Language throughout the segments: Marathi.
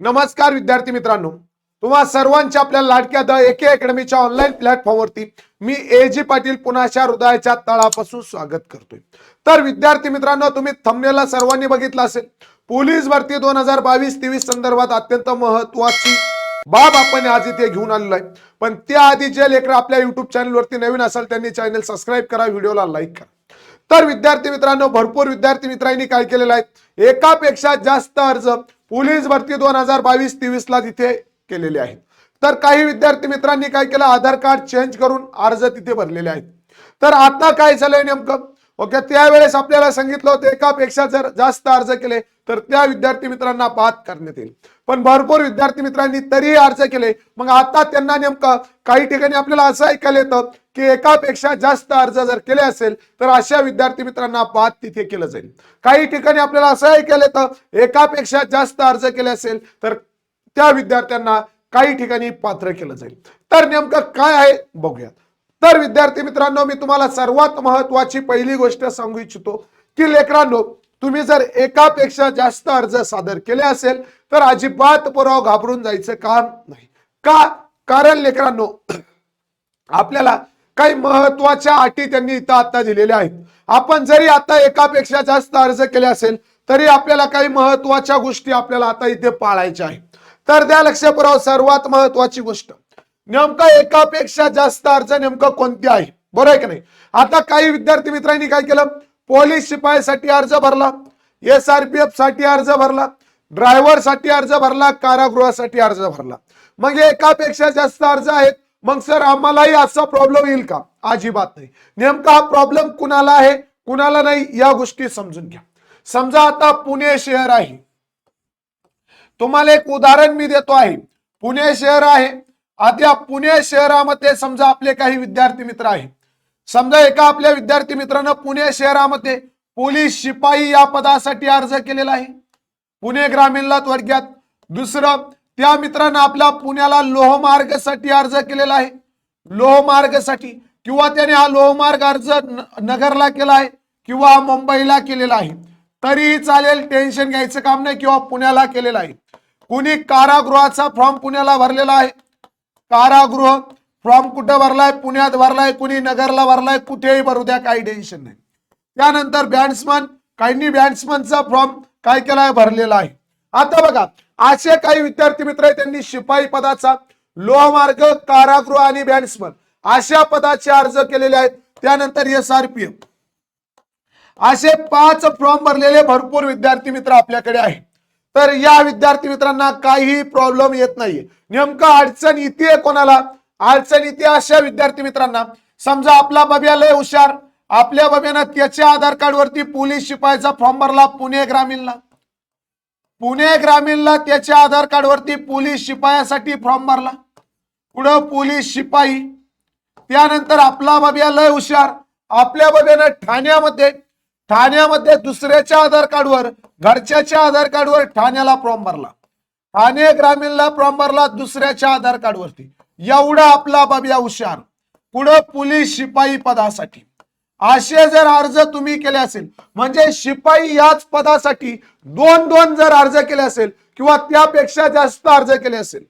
नमस्कार विद्यार्थी मित्रांनो. तुम्हा सर्वांच्या आपल्या लाडक्या द एके अकॅडमीच्या ऑनलाईन प्लॅटफॉर्मवरती मी ए जी पाटील पुण्याच्या हृदयाच्या तळापासून स्वागत करतोय. तर विद्यार्थी मित्रांनो तुम्ही थंबनेला सर्वांनी बघितलं असेल. पोलीस भरती दोन हजार बावीस तेवीस संदर्भात अत्यंत महत्वाची बाब आपण आज इथे घेऊन आलेलो आहे. पण त्याआधी जे लेकर आपल्या युट्यूब चॅनलवरती नवीन असाल त्यांनी चॅनल सबस्क्राईब करा व्हिडिओला लाईक करा. तर विद्यार्थी मित्रांनो भरपूर विद्यार्थी मित्रांनी काय केलेलं आहे? एकापेक्षा जास्त अर्ज पोलीस भरती दोन हजार बावीस तेवीस ला तिथे केलेले आहेत. तर काही विद्यार्थी मित्रांनी काय केलं? आधार कार्ड चेंज करून अर्ज तिथे भरलेले आहेत. तर आता काय झालंय नेमकं? ओके त्यावेळेस आपल्याला सांगितलं होतं एकापेक्षा जर जास्त अर्ज केले तर त्या विद्यार्थी मित्रांना बाद करण्यात येईल. पण भरपूर विद्यार्थी मित्रांनी तरीही अर्ज केले. मग आता त्यांना नेमकं काही ठिकाणी आपल्याला असं ऐकायला येतं की एकापेक्षा जास्त अर्ज जर केले असेल तर अशा विद्यार्थी मित्रांना बाद तिथे केलं जाईल. काही ठिकाणी आपल्याला असं ऐकायला येतं एकापेक्षा जास्त अर्ज केले असेल तर त्या विद्यार्थ्यांना काही ठिकाणी पात्र केलं जाईल. तर नेमकं काय आहे बघूयात. तर विद्यार्थी मित्रांनो मी तुम्हाला सर्वात महत्वाची पहिली गोष्ट सांगू इच्छितो की लेकरांनो तुम्ही जर एकापेक्षा जास्त अर्ज सादर केले असेल तर अजिबात पुराव घाबरून जायचं काम नाही. का? कारण लेकरांनो आपल्याला काही महत्त्वाच्या अटी त्यांनी इथं आता दिलेल्या आहेत. आपण जरी आता एकापेक्षा जास्त अर्ज केले असेल तरी आपल्याला काही महत्त्वाच्या गोष्टी आपल्याला आता इथे पाळायच्या आहेत. तर द्या लक्ष पुरावा सर्वात महत्वाची गोष्ट. नेमका एकापेक्षा जास्त अर्ज नेमकं कोणती आहे? बरं आहे की नाही? आता काही विद्यार्थी मित्रांनी काय केलं? पोलीस शिपाईसाठी अर्ज भरला एस आर पी एफसाठी अर्ज भरला ड्रायव्हरसाठी अर्ज भरला कारागृहासाठी अर्ज भरला. मग एकापेक्षा जास्त अर्ज आहेत. मग सर आम्हालाही असा प्रॉब्लेम येईल का? अजिबात नाही. नेमका हा प्रॉब्लेम कुणाला आहे? कुणाला नाही? या गोष्टी समजून घ्या. समजा आता पुणे शहर आहे. तुम्हाला एक उदाहरण मी देतो आहे. पुणे शहर आहे. आता पुणे शहरामध्ये समजा आपले काही विद्यार्थी मित्र आहे. समजा एका आपल्या विद्यार्थी मित्रानं पुणे शहरामध्ये पोलीस शिपाई या पदासाठी अर्ज केलेला आहे. पुणे ग्रामीणला वर्ग्यात दुसरं त्या मित्रानं आपल्या पुण्याला लोहमार्गसाठी अर्ज केलेला आहे. लोहमार्गसाठी किंवा त्याने हा लोहमार्ग अर्ज न- नगरला केला आहे किंवा मुंबईला केलेला आहे. तरीही चालेल टेन्शन घ्यायचं काम नाही किंवा पुण्याला केलेला आहे. कुणी कारागृहाचा फॉर्म पुण्याला भरलेला आहे. कारागृह फॉर्म कुठं भरलाय? पुण्यात भरलाय कुणी नगरला भरलाय? कुठेही भरू द्या काही टेन्शन नाही. त्यानंतर बॅट्समन काहींनी बॅट्समनचा फॉर्म काय केलाय? भरलेला आहे. आता बघा असे काही विद्यार्थी मित्र आहेत त्यांनी शिपाई पदाचा लोहमार्ग कारागृह आणि बॅट्समन अशा पदाचे अर्ज केलेले आहेत. त्यानंतर एस आर पी एफ असे पाच फॉर्म भरलेले भरपूर विद्यार्थी मित्र आपल्याकडे आहेत. तर या विद्यार्थी मित्रांना काही प्रॉब्लेम येत नाहीये. नेमकं अडचण इथे कोणाला? अडचण येते अशा विद्यार्थी मित्रांना. समजा आपला बब्या लय हुशार. आपल्या बब्यानं त्याच्या आधार कार्ड वरती पोलीस शिपाईचा फॉर्म भरला पुणे ग्रामीणला. पुणे ग्रामीणला त्याच्या आधार कार्ड वरती पोलीस शिपायासाठी फॉर्म भरला. पुढं पोलीस शिपाई. त्यानंतर आपला बाबिया लय हुशार. आपल्या बब्यानं ठाण्यामध्ये ठाण्यामध्ये दुसऱ्याच्या आधार कार्डवर घरच्याच्या आधार कार्डवर ठाण्याला फॉर्म भरला. ठाणे ग्रामीणला फॉर्म भरला दुसऱ्याच्या आधार कार्डवरती. एवढा आपला बाबिया हुशार. पुढं पोलीस शिपाई पदासाठी. असे जर अर्ज तुम्ही केले असेल म्हणजे शिपाई याच पदासाठी दोन दोन जर अर्ज केले असेल किंवा त्यापेक्षा जास्त अर्ज केले असेल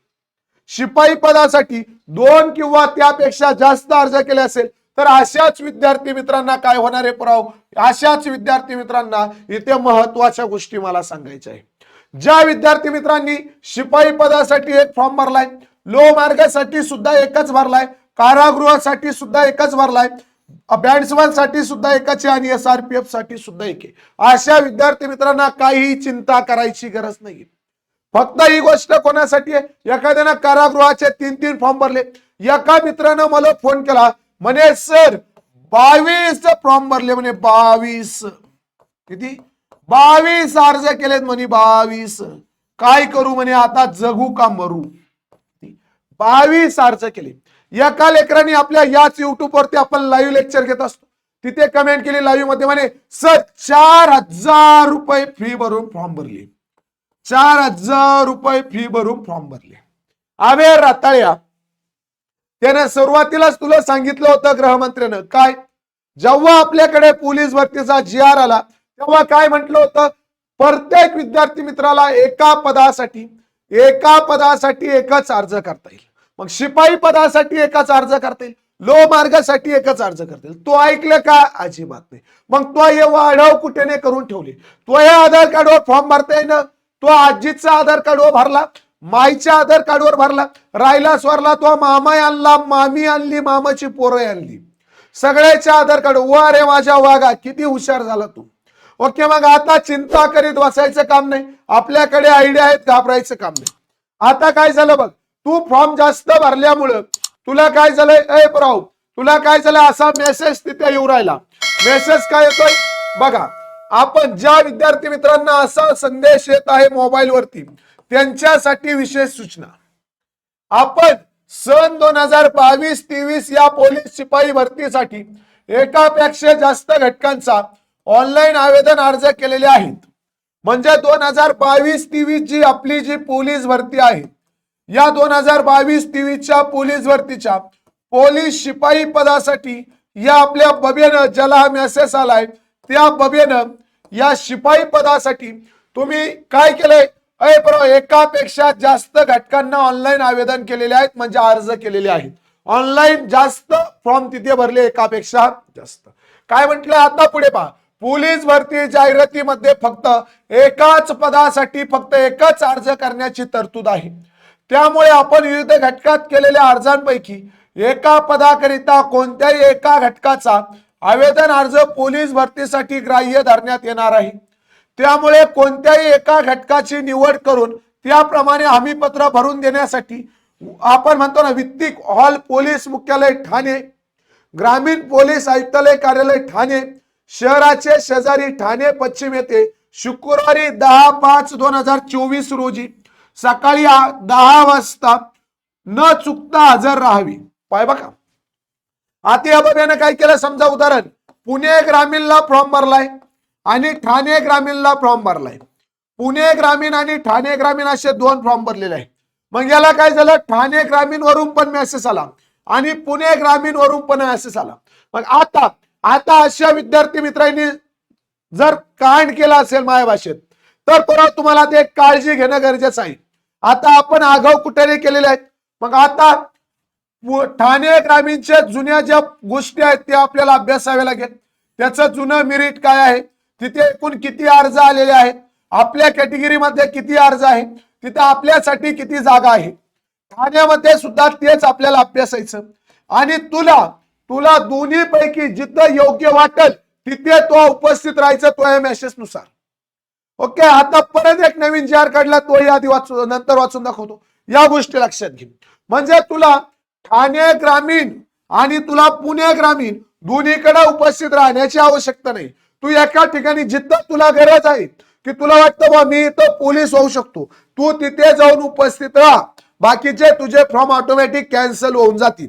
शिपाई पदासाठी दोन किंवा त्यापेक्षा जास्त अर्ज केले असेल तर अशाच विद्यार्थी मित्रांना काय होणार आहे पुराव? अशाच विद्यार्थी मित्रांना इथे महत्त्वाच्या गोष्टी मला सांगायच्या आहे. ज्या विद्यार्थी मित्रांनी शिपाई पदासाठी एक फॉर्म भरलाय लोहमार्गासाठी सुद्धा एकच भरलाय कारागृहासाठी सुद्धा एकच भरलाय बॅट्समॅनसाठी सुद्धा एकाचे आणि एस आर पी एफसाठी सुद्धा एक आहे. अशा विद्यार्थी मित्रांना काहीही चिंता करायची गरज नाही. फक्त ही गोष्ट कोणासाठी आहे? एखाद्यानं कारागृहाचे तीन तीन फॉर्म भरले. एका मित्रानं मला फोन केला म्हणे सर बावीस फॉर्म भरले म्हणे बावीस. किती? बावीस अर्ज केलेत म्हणे बावीस. काय करू म्हणे आता जगू का मरू? बावीस अर्ज केले. एका लेकरांनी आपल्या याच युट्यूब वरती आपण लाईव्ह लेक्चर घेत असतो. तिथे कमेंट केली लाईव्हमध्ये म्हणे सर चार हजार रुपये फी भरून फॉर्म भरले. चार हजार रुपये फी भरून फॉर्म भरले. आवे रताळ्या त्याने सुरुवातीलाच तुला सांगितलं होतं गृहमंत्र्यानं. काय? जेव्हा आपल्याकडे पोलीस भरतीचा जी आर आला तेव्हा काय म्हटलं होतं? प्रत्येक विद्यार्थी मित्राला एका पदासाठी एका पदासाठी एकच अर्ज करता येईल. मग शिपाई पदासाठी एकच अर्ज करता येईल. लो मार्गासाठी एकच अर्ज करता येईल. तो ऐकलं का? अजिबात नाही. मग तो हे वाढव कुठेने करून ठेवले? तो हे आधार कार्डवर फॉर्म भरता येईन. तो आजीचा आधार कार्डवर भरला. मायच्या आधार कार्डवर भरला. राहिला स्वरला तो मामा आणला मामी आणली मामाची पोरं आणली. सगळ्याच्या आधार कार्ड. वा रे माझ्या वागा किती हुशार झाला तू. ओके मग आता चिंता करीत बसायचं काम नाही. आपल्याकडे आयडिया आहेत घाबरायचं काम नाही. आता काय झालं बघ? तू फॉर्म जास्त भरल्यामुळं तुला काय झालंय? ए प्राऊ तुला काय झालं असा मेसेज तिथे येऊ राहिला. मेसेज काय येतोय? बघा आपण ज्या विद्यार्थी मित्रांना असा संदेश येत आहे मोबाईल वरती त्यांच्यासाठी विशेष सूचना. आपण सन दोन हजार बावीस तेवीस या पोलीस शिपाई भरतीसाठी एकापेक्षा जास्त घटकांचा ऑनलाईन आवेदन अर्ज केलेले आहेत. म्हणजे दोन हजार बावीस तेवीस जी आपली जी पोलीस भरती आहे या दोन हजार बावीस तेवीसच्या पोलीस भरतीच्या पोलीस शिपाई पदासाठी या आपल्या बबेनं ज्याला हा मेसेज आलाय त्या बबेनं या शिपाई पदासाठी तुम्ही काय केलंय? अय बरोबर एकापेक्षा जास्त घटकांना ऑनलाईन आवेदन केलेले आहेत म्हणजे अर्ज केलेले आहेत. ऑनलाईन जास्त फॉर्म तिथे भरले एकापेक्षा जास्त. काय म्हटलं? आता पुढे पहा. पोलीस भरती जाहिरातीमध्ये फक्त एकाच पदासाठी फक्त एकच अर्ज करण्याची तरतूद आहे. त्यामुळे आपण विविध घटकात केलेल्या अर्जांपैकी एका पदाकरिता कोणत्याही एका घटकाचा आवेदन अर्ज पोलीस भरतीसाठी ग्राह्य धरण्यात येणार आहे. त्यामुळे कोणत्याही एका घटकाची निवड करून त्याप्रमाणे हमीपत्र भरून देण्यासाठी आपण म्हणतो ना वित्तिक हॉल पोलीस मुख्यालय ठाणे ग्रामीण पोलीस आयुक्तालय कार्यालय ठाणे शहराचे शेजारी ठाणे पश्चिम येथे शुक्रवारी दहा पाच दोन हजार चोवीस रोजी सकाळी दहा वाजता न चुकता हजर राहावी. पाय बघा. आता या बाबीने काय केलं? समजा उदाहरण. पुणे ग्रामीणला फॉर्म भरलाय. आणि ठाणे ग्रामीणला फॉर्म भरलाय. पुणे ग्रामीण आणि ठाणे ग्रामीण असे दोन फॉर्म भरलेले आहे मग याला काय झालं? ठाणे ग्रामीण वरून पण मेसेज आला आणि पुणे ग्रामीण वरून पण मेसेज आला. मग आता आता अशा विद्यार्थी मित्रांनी जर कांड केला असेल माया भाषेत तर परत तुम्हाला ते काळजी घेणं गरजेचं आहे. आता आपण आगाऊ कुठेही केलेले आहेत. मग आता ठाणे ग्रामीणच्या जुन्या ज्या गोष्टी आहेत त्या आपल्याला अभ्यासाव्या लागेल. त्याचं जुनं मिरिट काय आहे? तिथे एकूण किती अर्ज आलेले आहेत? आपल्या कॅटेगरीमध्ये किती अर्ज आहे तिथे आपल्यासाठी किती जागा आहे ठाण्यामध्ये सुद्धा तेच आपल्याला अभ्यासायचं. आणि तुला तुला दोन्ही पैकी जिथं योग्य वाटेल तिथे तो उपस्थित राहायचं तो या मेसेजनुसार. ओके आता परत एक नवीन जी आर काढला तोही आधी वाचू नंतर वाचून दाखवतो. या गोष्टी लक्षात घे. म्हणजे तुला ठाणे ग्रामीण आणि तुला पुणे ग्रामीण दोन्हीकडे उपस्थित राहण्याची आवश्यकता नाही. तू एका ठिकाणी जिथं तुला गरज आहे की तुला वाटतं बा मी इथं पोलीस होऊ शकतो. तू तिथे जाऊन उपस्थित राहा. बाकीचे तुझे फॉर्म ऑटोमॅटिक कॅन्सल होऊन जातील.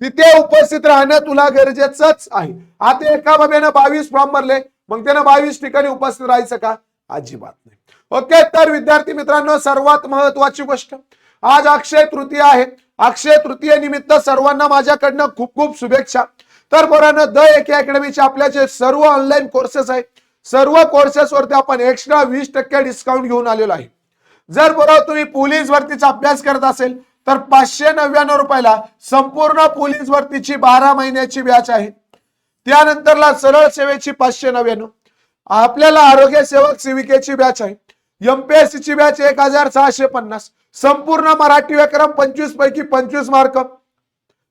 तिथे उपस्थित राहणं तुला गरजेचंच आहे. आता एका बाब्यानं बावीस फॉर्म भरले मग त्यानं बावीस ठिकाणी उपस्थित राहायचं का? अजिबात नाही. ओके तर विद्यार्थी मित्रांनो सर्वात महत्वाची गोष्ट. आज अक्षय तृतीय आहे. अक्षय तृतीय निमित्त सर्वांना माझ्याकडनं खूप खूप शुभेच्छा. तर पोरांनो द एके अकॅडमीचे आपल्या जे सर्व ऑनलाईन कोर्सेस आहेत. सर्व कोर्सेस वरती आपण एक्स्ट्रा वीस टक्के डिस्काउंट घेऊन आलेलो आहे. जर बरोबर तुम्ही पोलीस भरतीचा अभ्यास करत असेल तर पाचशे नव्याण्णव रुपयाला संपूर्ण पोलीस भरतीची बारा महिन्याची बॅच आहे. त्यानंतरला सरळ सेवेची पाचशे नव्याण्णव. आपल्याला आरोग्य सेवक सेविकेची बॅच आहे. एमपीएससी ची बॅच एक हजार सहाशे पन्नास. संपूर्ण मराठी व्याकरण पंचवीस पैकी पंचवीस मार्क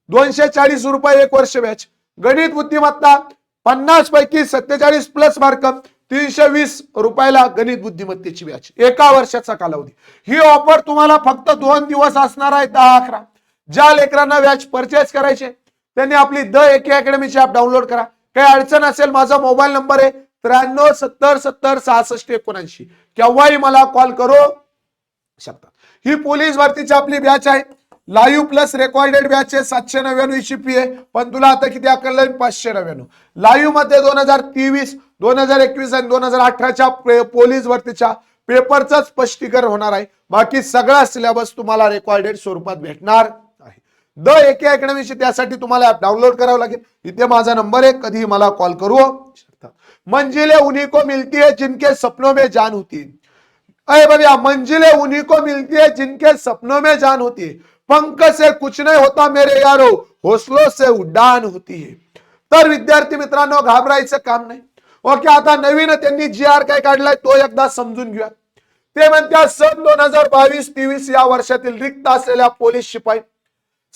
दोनशे चाळीस रुपये एक वर्ष बॅच गणित बुद्धिमत्ता पन्नास पैकी सत्तेचाळीस प्लस मार्क तीनशे वीस रुपयाला गणित बुद्धिमत्तेची व्याज एका वर्षाचा कालावधी. ही ऑफर तुम्हाला फक्त दोन दिवस असणार आहे दहा अकरा. ज्या लेकरांना व्याज परचेस करायचे त्यांनी आपली द एके अकॅडमीची ऍप डाउनलोड करा. काही अडचण असेल माझा मोबाईल नंबर आहे त्र्याण्णव सत्तर सत्तर सहासष्ट एकोणऐंशी. केव्हाही मला कॉल करू शकता. ही पोलीस भरतीची आपली बॅच आहे. लाईव्ह प्लस रेकॉर्डेड बॅच आहे सातशे नव्याण्णव ची आहे. पण तुला आता किती आकललं पाचशे नव्याण्णव. लाईव्हमध्ये दोन हजार तेवीस दोन हजार एकवीस आणि दोन हजार अठराच्या पोलीस भरतीच्या पेपरचं स्पष्टीकरण होणार आहे. बाकी सगळा सिलेबस तुम्हाला रेकॉर्डेड स्वरूपात भेटणार आहे. द एके अकॅडमीशी त्यासाठी तुम्हाला ऍप डाउनलोड करावं लागेल. इथे माझा नंबर आहे कधीही मला कॉल करू शकता मंजिले उन्ही को मिलती है जिनके सपनों में जान होती. अरे भैया मंजिले उन्ही को मिलती है जिनके सपनों में जान होती. है पंख से कुछ नहीं होता मेरे यारो हौसलो से उड्डाण होती है। तर विद्यार्थी मित्रांनो घाबरायचं काम नाही. ओके आता नवीन त्यांनी जी आर काय काढलाय तो एकदा समजून घेऊया. ते म्हणतात सन दोन हजार बावीस तेवीस या वर्षातील रिक्त असलेल्या पोलीस शिपाई.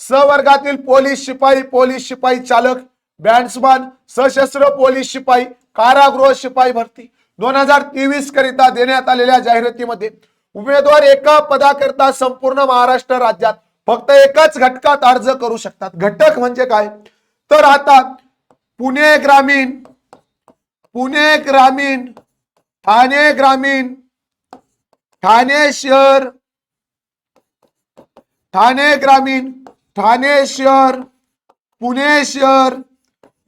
सवर्गातील पोलीस शिपाई पोलीस शिपाई चालक बँड्समॅन सशस्त्र पोलीस शिपाई कारागृह शिपाई भरती. दोन हजार तेवीस करिता देण्यात आलेल्या जाहिरातीमध्ये उमेदवार एका पदाकरिता संपूर्ण महाराष्ट्र राज्यात फक्त एकाच घटकात अर्ज करू शकतात. घटक म्हणजे काय? तर आता पुणे ग्रामीण पुणे ग्रामीण ठाणे ग्रामीण ठाणे शहर ठाणे ग्रामीण ठाणे शहर पुणे शहर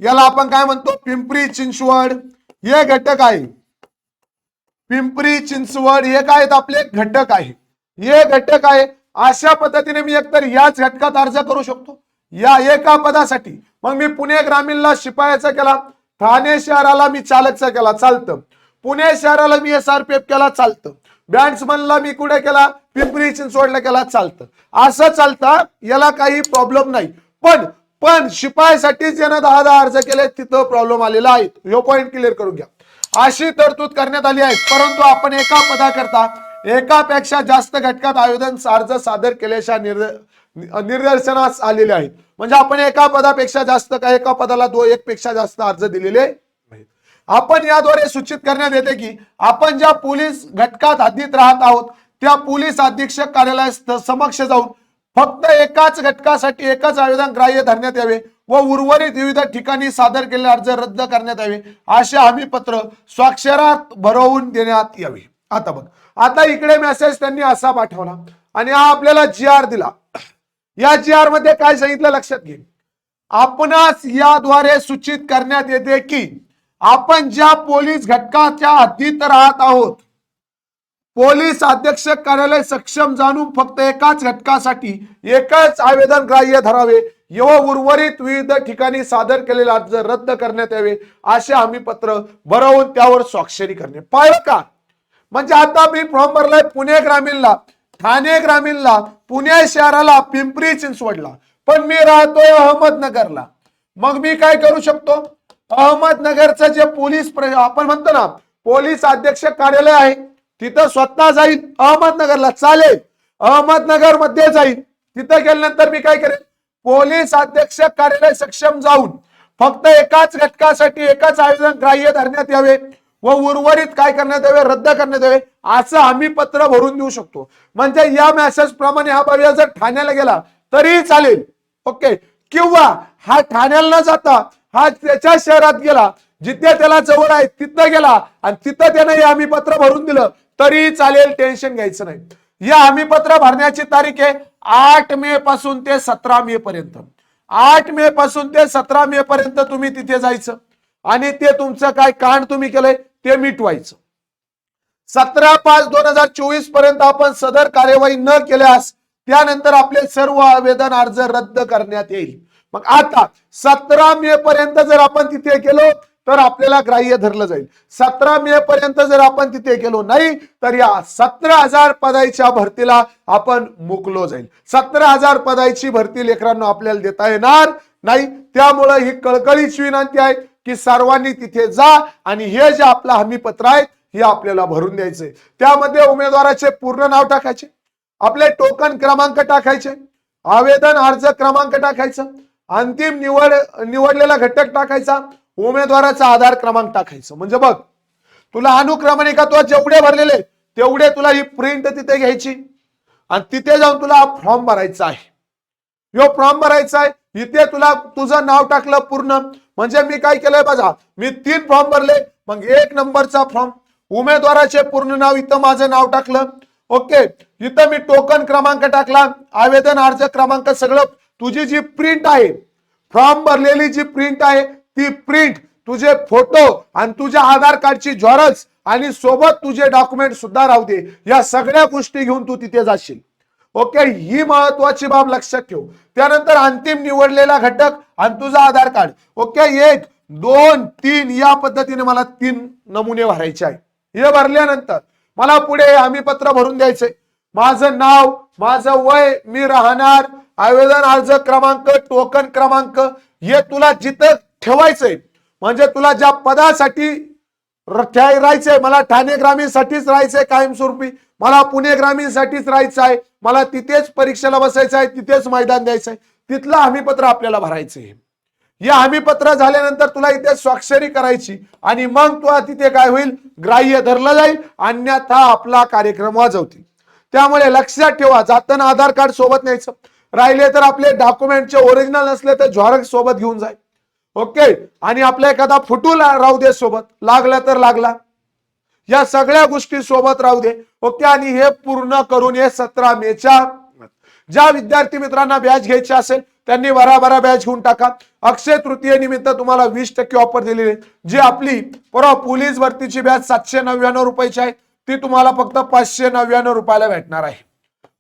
याला आपण काय म्हणतो? पिंपरी चिंचवड. हे घटक आहे. पिंपरी चिंचवड हे काय आहेत आपले? घटक आहे. हे घटक आहे अशा पद्धतीने मी एकतर याच घटकात अर्ज करू शकतो. या एका पदासाठी. मग मी पुणे ग्रामीणला शिपायाचा केला. ठाणे शहराला मी चालकचा केला. चालतं. पुणे शहराला मी एस आर पी एफ केला. चालतं. बँड्समनला मी कुठे केला? पिंपरी चिंचवडला केला. चालतं. असं चालतं याला काही प्रॉब्लेम नाही. पण पण शिपायासाठी ज्यानं दहा दहा अर्ज केले तिथं प्रॉब्लेम आलेला आहे. ह्यो पॉईंट क्लिअर करून घ्या. अशी तरतूद करण्यात आली आहे. परंतु आपण एका पदाकरता एकापेक्षा जास्त घटकात आवेदन अर्ज सादर केल्याच्या निर्द- निदर्शनास आलेले आहेत. म्हणजे आपण एका पदापेक्षा जास्त का एका पदाला दो एक पेक्षा जास्त अर्ज दिलेले आपण याद्वारे सूचित करण्यात येते की आपण ज्या पोलीस घटकात हद्दीत राहत आहोत त्या पोलीस अधीक्षक कार्यालयास समक्ष जाऊन फक्त एकाच घटकासाठी एकच आवेदन ग्राह्य धरण्यात यावे व उर्वरित विविध ठिकाणी सादर केलेले अर्ज रद्द करण्यात यावे असे हमी पत्र स्वाक्षरात भरवून देण्यात यावे. आता बघ. आता इकडे मेसेज त्यांनी असा पाठवला आणि हा आपल्याला जी आर दिला. या जी आरमध्ये काय सांगितलं लक्षात घे. आपणास याद्वारे सूचित करण्यात येते की आपण ज्या पोलीस घटकाच्या हद्दीत राहत आहोत पोलीस अधीक्षक कार्यालय सक्षम जाणून फक्त एकाच घटकासाठी एकच आवेदन ग्राह्य धरावे. व उर्वरित विविध ठिकाणी सादर केलेले अर्ज रद्द करण्यात यावे असे हमी पत्र भरवून त्यावर स्वाक्षरी करणे. पाहिलं का म्हणजे आता मी फॉर्म भरलाय पुणे ग्रामीणला ठाणे ग्रामीणला पुणे शहराला पिंपरी चिंचवडला. पण मी राहतोय अहमदनगरला. मग मी काय करू शकतो? अहमदनगरचं जे पोलीस आपण म्हणतो ना पोलीस अध्यक्ष कार्यालय आहे तिथं स्वतः जाईल अहमदनगरला चालेल. अहमदनगरमध्ये जाईल तिथं गेल्यानंतर मी काय करेन? पोलीस अध्यक्ष कार्यालय सक्षम जाऊन फक्त एकाच घटकासाठी एकाच आयोजन ग्राह्य धरण्यात यावे. व उर्वरित काय करण्यात यावे रद्द करण्यात यावे असं आम्ही पत्र भरून देऊ शकतो. म्हणजे या मेसेज प्रमाणे हा बाबा जर ठाण्याला गेला तरी चालेल. ओके किंवा हा ठाण्याला न जाता हा त्याच्या शहरात गेला जिथे त्याला जवळ आहे तिथं गेला आणि तिथं त्यानं हे आम्ही पत्र भरून दिलं तरी चालेल टेन्शन घ्यायचं नाही. या हमी पत्र भरण्याची तारीख आहे आठ मे पासून ते सतरा मे पर्यंत. आठ मे पासून ते सतरा मे पर्यंत तुम्ही तिथे जायचं. आणि ते तुमचं काय कांड तुम्ही केलंय ते मिटवायचं. सतरा पाच दोन हजार चोवीसपर्यंत आपण सदर कार्यवाही न केल्यास त्यानंतर आपले सर्व आवेदन अर्ज रद्द करण्यात येईल. मग आता सतरा मे पर्यंत जर आपण तिथे गेलो तर आपल्याला ग्राह्य धरलं जाईल. सतरा मे पर्यंत जर आपण तिथे गेलो नाही तर या सतरा हजार पदाच्या भरतीला आपण मुकलो जाईल. सतरा हजार पदाची भरती लेकरांना आपल्याला देता येणार नाही. त्यामुळे ही कळकळीची विनंती आहे. की सर्वांनी तिथे जा आणि हे जे आपलं हमीपत्र आहे हे आपल्याला भरून द्यायचंय त्यामध्ये उमेदवाराचे पूर्ण नाव टाकायचे आपले टोकन क्रमांक टाकायचे आवेदन अर्ज क्रमांक टाकायचं अंतिम निवड निवडलेला घटक टाकायचा उमेदवाराचा आधार क्रमांक टाकायचं. म्हणजे बघ तुला अनुक्रमणिका तुला जेवढे भरलेले तेवढे तुला ही प्रिंट तिथे घ्यायची. आणि तिथे जाऊन तुला हा फॉर्म भरायचा आहे. यो फॉर्म भरायचा आहे इथे तुला तुझं नाव टाकलं पूर्ण. म्हणजे मी काय केलंय बघा मी तीन फॉर्म भरले. मग एक नंबरचा फॉर्म उमेदवाराचे पूर्ण नाव इथं माझं नाव टाकलं. ओके इथं मी टोकन क्रमांक टाकला. आवेदन अर्ज क्रमांक सगळं. तुझी जी प्रिंट आहे फॉर्म भरलेली जी प्रिंट आहे ती प्रिंट तुझे फोटो आणि तुझ्या आधार कार्डची झॉरक्स आणि सोबत तुझे डॉक्युमेंट सुद्धा राहू दे. या सगळ्या गोष्टी घेऊन तू तिथे जाशील. ओके ही महत्वाची बाब लक्षात ठेव. त्यानंतर अंतिम निवडलेला घटक आणि तुझा आधार कार्ड. ओके एक दोन तीन या पद्धतीने मला तीन नमुने भरायचे आहे हे भरल्यानंतर मला पुढे हमी पत्र भरून द्यायचंय. माझं नाव माझं वय मी राहणार आवेदन अर्ज क्रमांक टोकन क्रमांक हे तुला जिथं ठेवायचंय. म्हणजे तुला ज्या पदासाठी राहायचंय. मला ठाणे ग्रामीण साठीच राहायचंय कायमस्वरूपी. मला पुणे ग्रामीण साठीच राहायचं आहे मला तिथेच परीक्षेला बसायचं आहे तिथेच मैदान द्यायचं आहे तिथलं हमीपत्र आपल्याला भरायचंय हे हमीपत्र झाल्यानंतर तुला इथे स्वाक्षरी करायची. आणि मग तुला तिथे काय होईल? ग्राह्य धरलं जाईल. अन्यथा आपला कार्यक्रम वाजवतील. त्यामुळे लक्षात ठेवा जाताना आधार कार्ड सोबत न्यायचं. राहिले तर आपले डॉक्युमेंटचे ओरिजिनल नसले तर ज्वारक सोबत घेऊन जाईल ओके? आणि आपला एखादा फुटू राहू दे सोबत. लागला तर लागला. या सगळ्या गोष्टी सोबत राहू दे. ओके? आणि हे पूर्ण करून हे सतरा मेच्या ज्या विद्यार्थी मित्रांना बॅच घ्यायची असेल त्यांनी बराबरा बॅच घेऊन टाका. अक्षय तृतीय निमित्त तुम्हाला वीस टक्के ऑफर दिलेली आहे जी आपली परवा पोलीस भरतीची बॅच सातशे नव्याण्णव रुपयाची आहे. ती तुम्हाला फक्त पाचशे नव्याण्णव रुपयाला भेटणार आहे.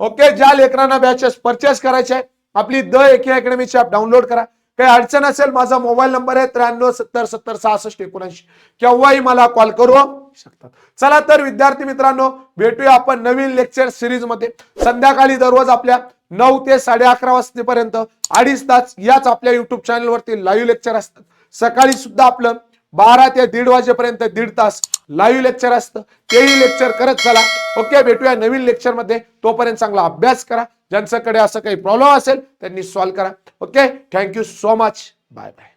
ओके? ज्या लेकरांना बॅचेस परचेस करायचे आहे आपली द एके अकॅडमीची ॲप डाउनलोड करा. काही अडचण असेल माझा मोबाईल नंबर आहे त्र्याण्णव सत्तर सत्तर सहासष्ट एकोणऐंशी. केव्हाही मला कॉल करू शकतात. चला तर विद्यार्थी मित्रांनो भेटूया आपण नवीन लेक्चर सिरीजमध्ये. संध्याकाळी दररोज आपल्या नऊ ते साडे अकरा वाजतेपर्यंत अडीच तास याच आपल्या युट्यूब चॅनलवरती लाईव्ह लेक्चर असतात. सकाळी सुद्धा आपलं बारा ते दीड वाजेपर्यंत दीड तास लाईव्ह लेक्चर असतं. तेही लेक्चर करत चला. ओके भेटूया नवीन लेक्चरमध्ये. तोपर्यंत चांगला अभ्यास करा. ज्यांच्याकडे असं काही प्रॉब्लेम असेल त्यांनी सॉल्व्ह करा. Okay thank you so much bye bye